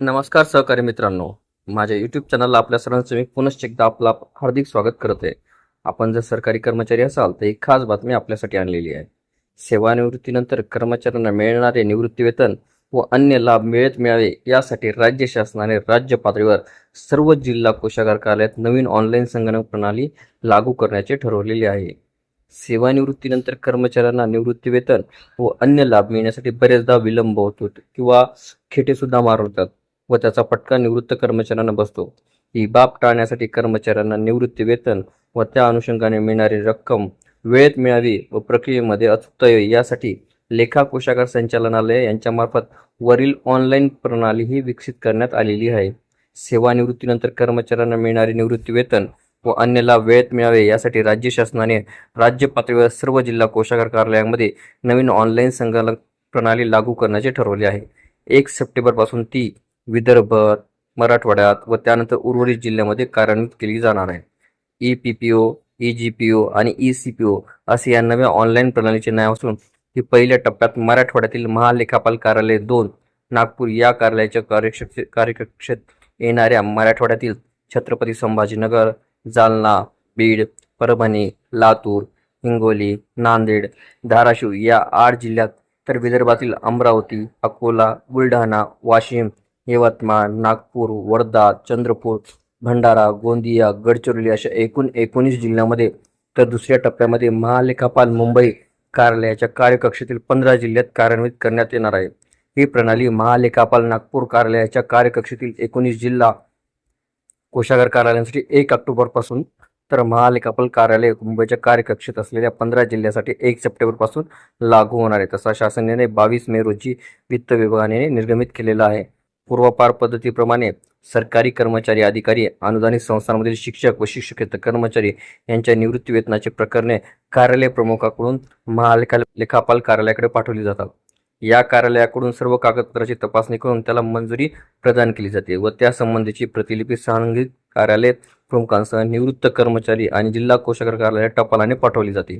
नमस्कार सहकारी मित्रांनो. माझ्या युट्यूब चॅनलला आपल्या सर्वांचं मी पुनश्च एकदा आपलं हार्दिक स्वागत करत आहे. आपण जर सरकारी कर्मचारी असाल तर एक खास बातमी आपल्यासाठी आणलेली आहे. सेवानिवृत्तीनंतर कर्मचाऱ्यांना मिळणारे निवृत्तीवेतन व अन्य लाभ मिळत मिळावे यासाठी राज्य शासनाने राज्य पातळीवर सर्व जिल्हा कोषागार कार्यालयात नवीन ऑनलाईन संगणक प्रणाली लागू करण्याचे ठरवलेले आहे. सेवानिवृत्तीनंतर कर्मचाऱ्यांना निवृत्तीवेतन व अन्य लाभ मिळण्यासाठी बरेचदा विलंब होतो किंवा खेटेसुद्धा मारवतात. व त्याचा फटका निवृत्त कर्मचाऱ्यांना बसतो. ही बाब टाळण्यासाठी कर्मचाऱ्यांना निवृत्ती वेतन व त्या अनुषंगाने मिळणारी रक्कम वेळेत मिळावी व प्रक्रियेमध्ये अचूकता येईल यासाठी लेखा कोषागार संचालनालय यांच्यामार्फत वरील ऑनलाईन प्रणालीही विकसित करण्यात आलेली आहे. सेवानिवृत्तीनंतर कर्मचाऱ्यांना मिळणारे निवृत्ती वेतन व अन्य लाभ वेळेत मिळावे यासाठी राज्य शासनाने राज्य पातळीवर सर्व जिल्हा कोषागार कार्यालयांमध्ये नवीन ऑनलाईन संगणक प्रणाली लागू करण्याचे ठरवले आहे. एक सप्टेंबरपासून ती विदर्भ मराठवाड्यात व त्यानंतर उर्वरित जिल्ह्यामध्ये कार्यान्वित केली जाणार आहे. E P P O E G P O आणि ई सी पी ओ असे या नव्या ऑनलाईन प्रणालीचे नाव असून ही पहिल्या टप्प्यात मराठवाड्यातील महालेखापाल कार्यालय दोन नागपूर या कार्यालयाच्या कार्यक्ष कार्यकक्षेत येणाऱ्या मराठवाड्यातील छत्रपती संभाजीनगर जालना बीड परभणी लातूर हिंगोली नांदेड धाराशिव या आठ जिल्ह्यात तर विदर्भातील अमरावती अकोला बुलढाणा वाशिम यवतमाळ नागपूर वर्धा चंद्रपूर भंडारा गोंदिया गडचिरोली अशा एकूण एकोणीस जिल्ह्यामध्ये तर दुसऱ्या टप्प्यामध्ये महालेखापाल मुंबई कार्यालयाच्या कार्यकक्षेतील पंधरा जिल्ह्यात कार्यान्वित करण्यात येणार आहे. ही प्रणाली महालेखापाल नागपूर कार्यालयाच्या कार्यकक्षेतील एकोणीस जिल्हा कोषागार कार्यालयांसाठी एक ऑक्टोबरपासून तर महालेखापाल कार्यालय मुंबईच्या कार्यकक्षेत असलेल्या पंधरा जिल्ह्यासाठी एक सप्टेंबरपासून लागू होणार आहे. तसा शासन निर्णय बावीस मे रोजी वित्त विभागाने निर्गमित केलेला आहे. पूर्वापार पद्धतीप्रमाणे सरकारी कर्मचारी अधिकारी अनुदानित संस्थांमधील शिक्षक व शिक्षकेतर कर्मचारी यांच्या निवृत्ती वेतनाचे प्रकरणे कार्यालय प्रमुखाकडून महालेखा लेखापाल कार्यालयाकडे पाठवली जातात. या कार्यालयाकडून सर्व कागदपत्राची तपासणी करून त्याला मंजुरी प्रदान केली जाते व त्यासंबंधीची प्रतिलिपी संबंधित कार्यालय प्रमुखांसह निवृत्त कर्मचारी आणि जिल्हा कोषागार कार्यालयात टपालाने पाठवली जाते.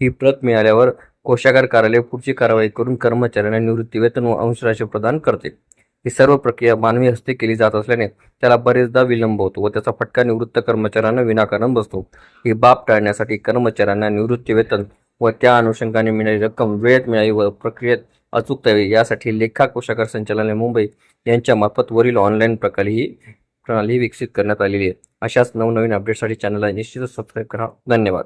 ही प्रत मिळाल्यावर कोषागार कार्यालय पुढची कारवाई करून कर्मचाऱ्यांना निवृत्ती वेतन व अंशराशी प्रदान करते. ही सर्व प्रक्रिया मानवी हस्ते केली जात असल्याने त्याला बरेचदा विलंब होतो व त्याचा फटका निवृत्त कर्मचाऱ्यांना विनाकारण बसतो. ही बाब टाळण्यासाठी कर्मचाऱ्यांना निवृत्ती वेतन व त्या अनुषंगाने मिळणारी रक्कम वेळेत मिळावी व प्रक्रियेत अचूकता यावी यासाठी लेखा कोषागार संचालनालय मुंबई यांच्या मार्फत वरील ऑनलाईन प्रणाली ही प्रणाली विकसित करण्यात आलेली आहे. अशाच नवनवीन अपडेटसाठी चॅनलला निश्चितच सबस्क्राईब करा. धन्यवाद.